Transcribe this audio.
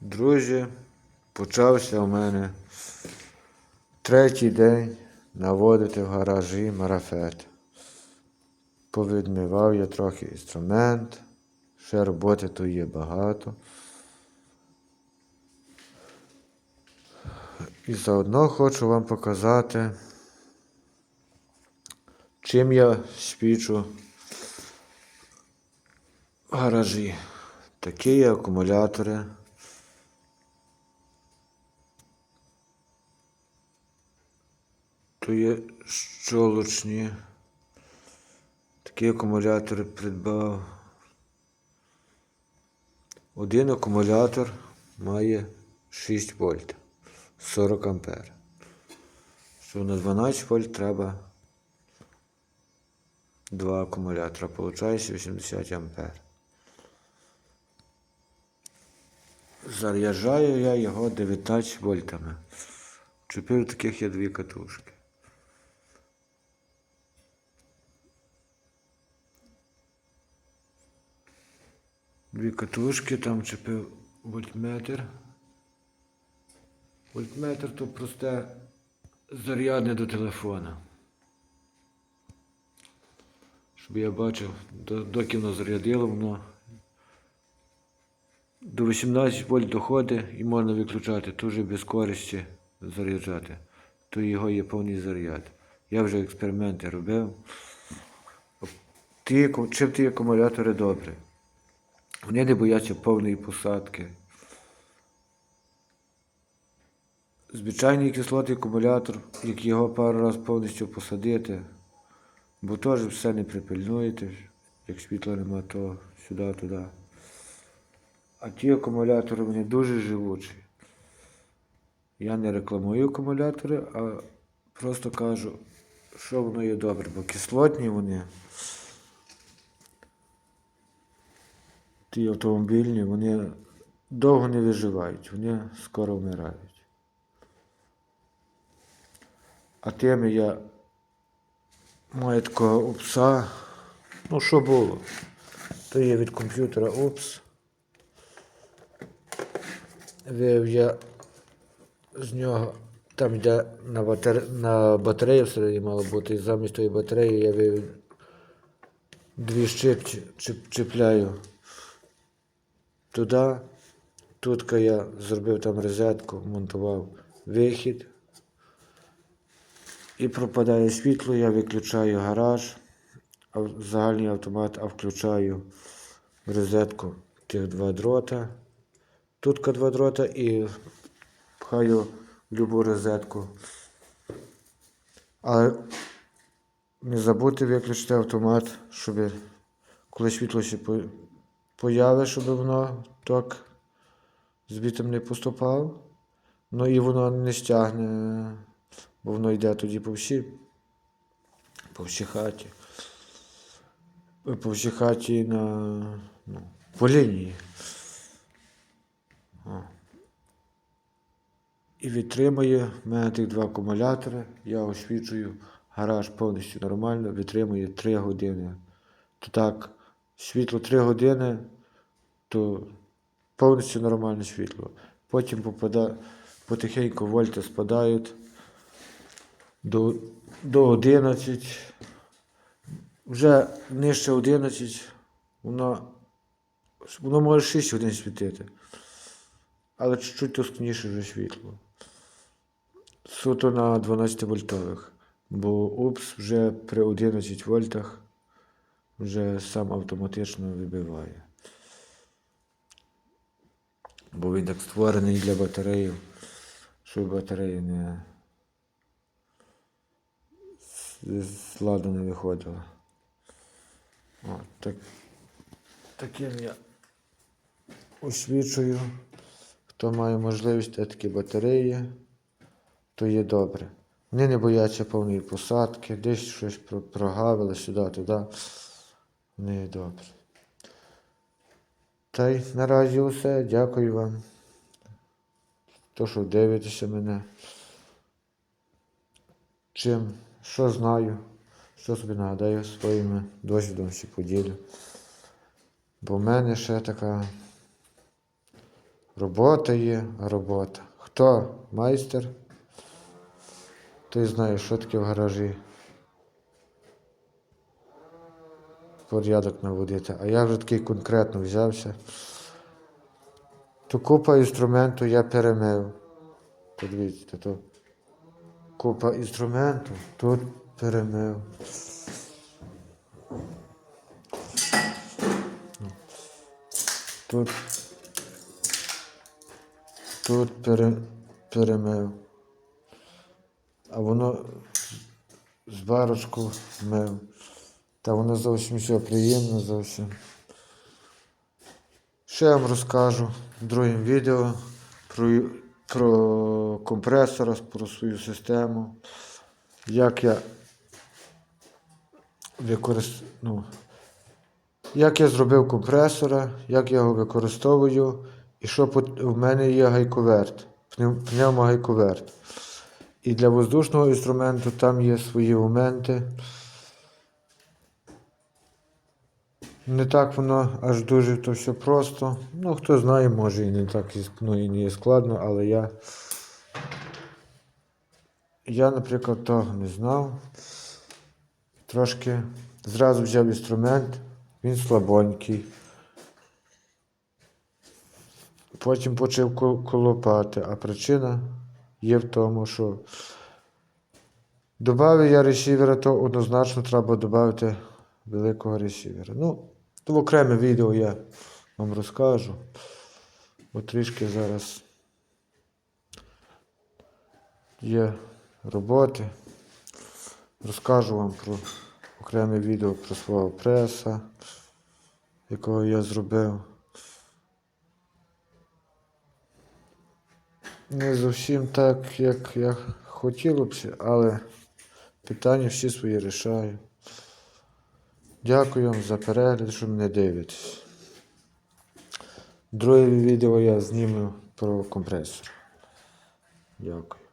Друзі, почався у мене третій день наводити в гаражі марафет. Повідмивав я трохи інструмент, ще роботи тут є багато. І заодно хочу вам показати, чим я свічу в гаражі. Такі є акумулятори. То є щолочні. Такі акумулятори придбав. Один акумулятор має 6 вольт 40 ампер. Що на 12 вольт треба два акумулятора. Получається 80 ампер. Заряджаю я його 19 вольтами. Чепив таких є дві катушки. Дві катушки, там чепив вольтметр. Вольтметр то просте зарядне до телефона. Щоб я бачив, до- доки воно зарядило, воно до 18 вольт доходить і можна виключати, вже без користі заряджати. То його є повний заряд. Я вже експерименти робив. Ті, чим ті акумулятори добрі? Вони не бояться повної посадки. Звичайний кислотний акумулятор, як його пару разів повністю посадити, бо теж все не припильнуєте, як світла нема, то сюди, туди. А ті акумулятори вони дуже живучі. Я не рекламую акумулятори, а просто кажу, що воно є добре, бо кислотні вони. Ті автомобільні, вони довго не виживають, вони скоро вмирають. А тими я маю такого упса. Ну, що було? То є від комп'ютера упс. Вивів я з нього, там йде на, батаре... на батарею всередині мало бути, і замість тої батареї я вивів дві щип чіп... чіпляю туди. Тут я зробив там розетку, монтував вихід. І пропадає світло, я виключаю гараж, загальний автомат, а включаю розетку тих два дрота. Тут два дрота і пхаю любу розетку. Але не забудьте виключити автомат, щоб коли світло ще появи, щоб воно ток звітом не поступав. Ну і воно не стягне, бо воно йде тоді по всій, по всій хаті. По всій хаті на ну, по лінії. О. І витримує в мене тих два акумулятори. Я освічую гараж повністю нормально, витримує 3 години. То так, світло 3 години, то повністю нормальне світло. Потім попада, потихеньку вольти спадають до, до 11. Вже нижче 11, воно, воно може 6 годин світити. Але чуть-чуть тускніше вже світло. Суто на 12 вольтових. Бо УПС вже при 11 вольтах вже сам автоматично вибиває. Бо він так створений для батареї, щоб батарея не з- ладу не виходила. О, так, таким я освічую. Хто має можливість такі батареї, то є добре. Вони не бояться повної посадки, десь щось прогавили сюди-туди. Вони є добре. Та й наразі усе. Дякую вам. То, що дивитеся мене. Чим, що знаю, що собі нагадаю своїми досвідом ще поділю. Бо в мене ще така Робота є, робота. Хто майстер? Той знає, що таке в гаражі. Порядок наводити. А я вже такий конкретно взявся. То купа інструменту я перемив. Подивіться, то купа інструменту тут перемив. Тут, тут пере, перемив. А воно з барочку мив. Та воно зовсім все приємно зовсім. Ще я вам розкажу в другому відео про, про компресора, про свою систему, як я використ... ну, як я зробив компресора, як я його використовую, і що пот- в мене є гайковерт, пневмогайковерт. І для воздушного інструменту там є свої моменти. Не так воно аж дуже то все просто. Ну, хто знає, може і не так ну, і не складно, але я. Я, наприклад, того не знав. Трошки зразу взяв інструмент, він слабонький. Потім почав колопати, а причина є в тому, що Добавив я ресівера, то однозначно треба додати великого ресівера. Ну, то окреме відео я вам розкажу. Бо трішки зараз є роботи. Розкажу вам про окреме відео про свого преса, якого я зробив. Не зовсім так, як я хотіло б, але питання всі свої рішаю. Дякую вам за перегляд, що мене дивитесь. Друге відео я зніму про компресор. Дякую.